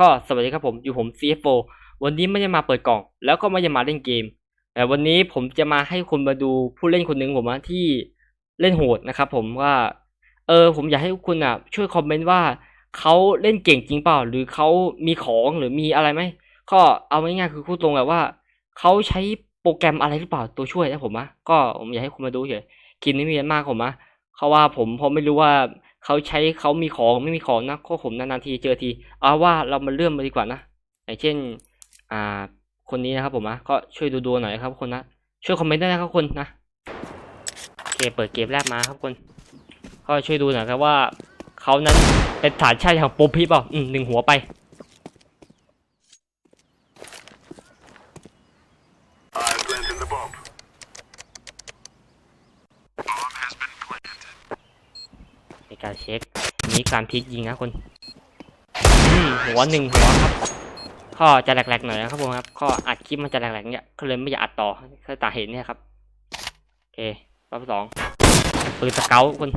ก็สวัสดีครับผมอยู่ผม CFO วันนี้ไม่ได้มาเปิดกล่อง แล้วก็ไม่ได้มาเล่นเกม แต่วันนี้ผมจะมาให้คุณมาดูผู้เล่นคนหนึ่งผมอะที่เล่นโหดนะครับผมว่าเออผมอยากให้คุณอะ ช่วยคอมเมนต์ว่าเขาเล่นเก่งจริงเปล่า หรือเขามีของหรือมีอะไรไหมก็เอาง่ายๆคือพูดตรงแบบว่าเขาใช้โปรแกรมอะไรหรือเปล่าตัวช่วยนะผมอะก็ผมอยากให้คุณมาดูเฉยคลิปนี้มีอะมากผมอะ เพราว่าผมผมไม่รู้ว่าเขาใช้เขามีของไม่มีของนะก็ผมนานๆทีเจอทีเอาว่าเรามาเริ่มมาดีกว่านะอย่างเช่น อ่า คนนี้นะครับผมนะก็ช่วยดูดูหน่อยครับคนนะช่วยคอมเมนต์ได้นะครับคนนะโอเคเปิดเกมแรกมาครับคนก็ช่วยดูหน่อยครับว่าเขานั้นเป็นฐานชาติของโปรพีเปล่าอืมหนึ่งหัวไป ในการเช็คมีการพลิกยิงนะคนหัวหนึ่งหัวครับข้อจะแหลกๆหน่อยนะครับผมครับข้ออัดคลิปมันจะแหลกๆเนี่ยก็เลยไม่อยากอัดต่อถ้าตาเห็นเนี่ยครับโอเครอบสองปืนสเกลคน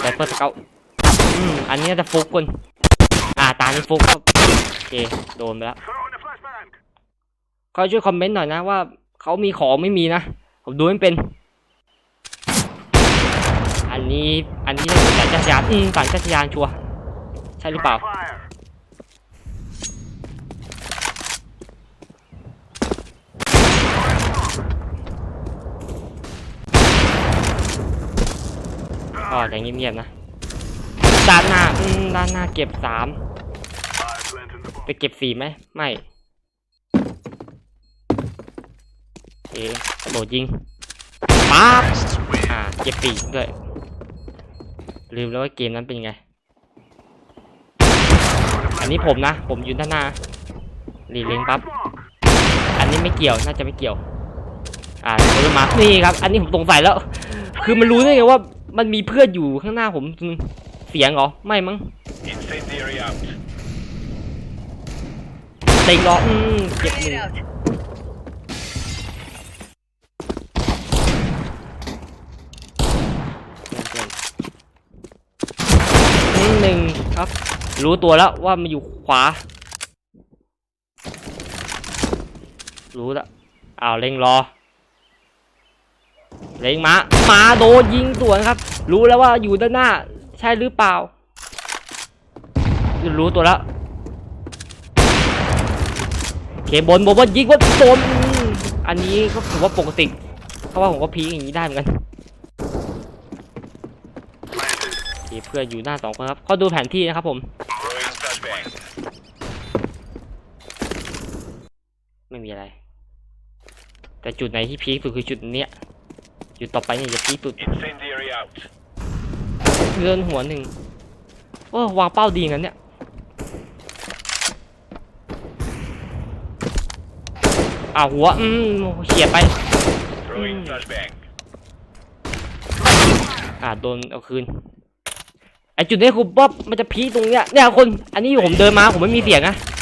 ไซเปอร์สเกลอืมอันนี้จะฟุกคนอ่าตานี่ฟุกครับโอเคโดนไปแล้ว Throw in a flashbang. ก็ช่วยคอมเมนต์หน่อยนะว่าเขามีของไม่มีนะผมดูไม่เป็น อันนี้อันนี้สายจักรยานอืมสายจักรยานชัวร์ใช่หรือเปล่า Fire. ก็จะเงียบๆนะด้านหน้าอืมด้านหน้าเก็บสาม I'm planting the bomb. ไปเก็บสี่ไหมไม่เอ๊ะกระโดดยิงป๊าบอ่าเก็บปีกด้วย ลืมแล้วว่าเกมนั้นเป็นยังไง อันนี้ผมนะ ผมยืนด้านหน้ารีเล็งปั๊บ Smoke. อันนี้ไม่เกี่ยว น่าจะไม่เกี่ยว อ่าเดินมานี่ครับ อันนี้ผมสงสัยแล้ว คือมันรู้ได้ไงว่ามันมีเพื่อนอยู่ข้างหน้าผม เสียงเหรอ ไม่มั้ง Incendiary out. เต็งเหรออืมเก็บหนึ่ง นิดหนึ่งครับ รู้ตัวแล้วว่ามันอยู่ขวา รู้ล้วอ้าวเล็งรอ เล็งมามาโดนยิงสวนครับ รู้แล้วว่าอยู่ด้านหน้า ใช่หรือเปล่า รู้ตัวแล้วเคบนบนบนยิงบนโดนอันนี้ก็ผมว่าปกติเพราะว่าผมก็พีอย่างนี้ได้เหมือนกันเคเพื่อนอยู่หน้าสองคนครับก็ดูแผนที่นะครับผม ไม่มีอะไร แต่จุดไหนที่พีคสุดคือจุดเนี้ย จุดต่อไปเนี่ยจะพีคสุด Incendiary out. เลื่อนหัวหนึ่งโอ้วางเป้าดีงั้นเนี่ยอ่าหัว อืมเฉียดไป Throwing Mm. flashbang. อ่าโดนเอาคืน ไอจุดนี้คือป๊อบมันจะพีคตรงเนี้ยเนี่ยคน อันนี้ผมเดินมาผมไม่มีเสียงนะ Smoke.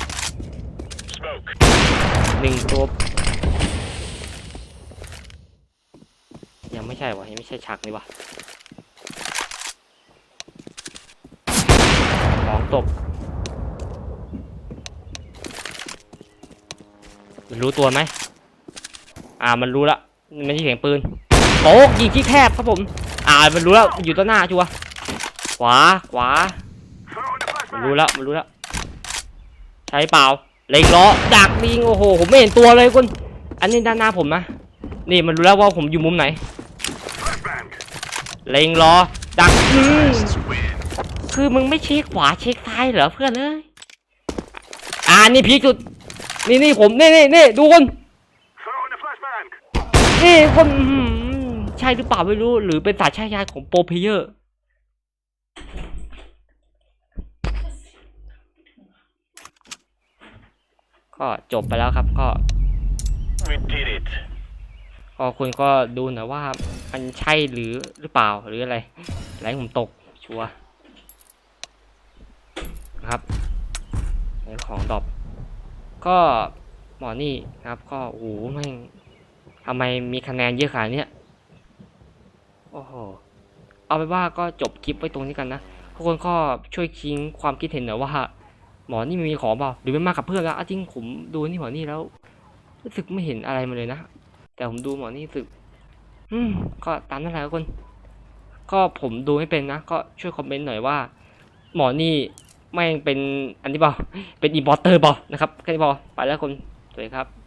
หนึ่งตัวยังไม่ใช่วะยังไม่ใช่ฉากนี่วะสองตบมันรู้ตัวไหมอ่ามันรู้ละมันไม่ใช่เสียงปืนโต๊ะยิงที่แคบครับผม อ่ามันรู้แล้วอยู่ต้นหน้าชัวขวาขวามันรู้แล้วมันรู้แล้วใช่เปล่า เล็งล้อดักยิงโอ้โหผมไม่เห็นตัวเลยคุณอันนี้ด้านหน้าผมนะนี่มันรู้แล้วว่าผมอยู่มุมไหน เล็งล้อดักอืมคือมึงไม่เช็คขวาเช็คซ้ายเหรอเพื่อนเอ้ยอ่านี่พีจุด นี่นี่ผมนี่นี่นี่ดูคนนี่คนใช่หรือเปล่าไม่รู้ หรือเป็นสายชายาของโปรเพเยอร์ ก็จบไปแล้วครับก็ We did it. ก็คุณก็ดูหน่อยว่ามันใช่หรือหรือเปล่าหรืออะไรแรงผมตกชัวร์นะครับในของดรอปก็หมอนี่นะครับ ก็โอ้โหแม่งทำไมมีคะแนนเยอะขนาดเนี้ยโอ้โหเอาไปนว่าก็จบคลิปไว้ตรงนี้กันนะทุกคนก็ช่วยคิงความคิดเห็นหน่อยว่า หมอนี่มีของเปล่าหรือมันมากับเพื่อนแล้วอะจริงผมดูนี่หมอนี่แล้วรู้สึกไม่เห็นอะไรมาเลยนะแต่ผมดูหมอนี่สึก อืม ก็ตามนั่นแหละทุกคน ก็ผมดูไม่เป็นนะ ก็ช่วยคอมเมนต์หน่อยว่า หมอนี่ไม่เป็นอันนี้เปล่าเป็นอีบอเตอร์เปล่านะครับแค่นี้พอไปแล้วคนสวัสดีครับ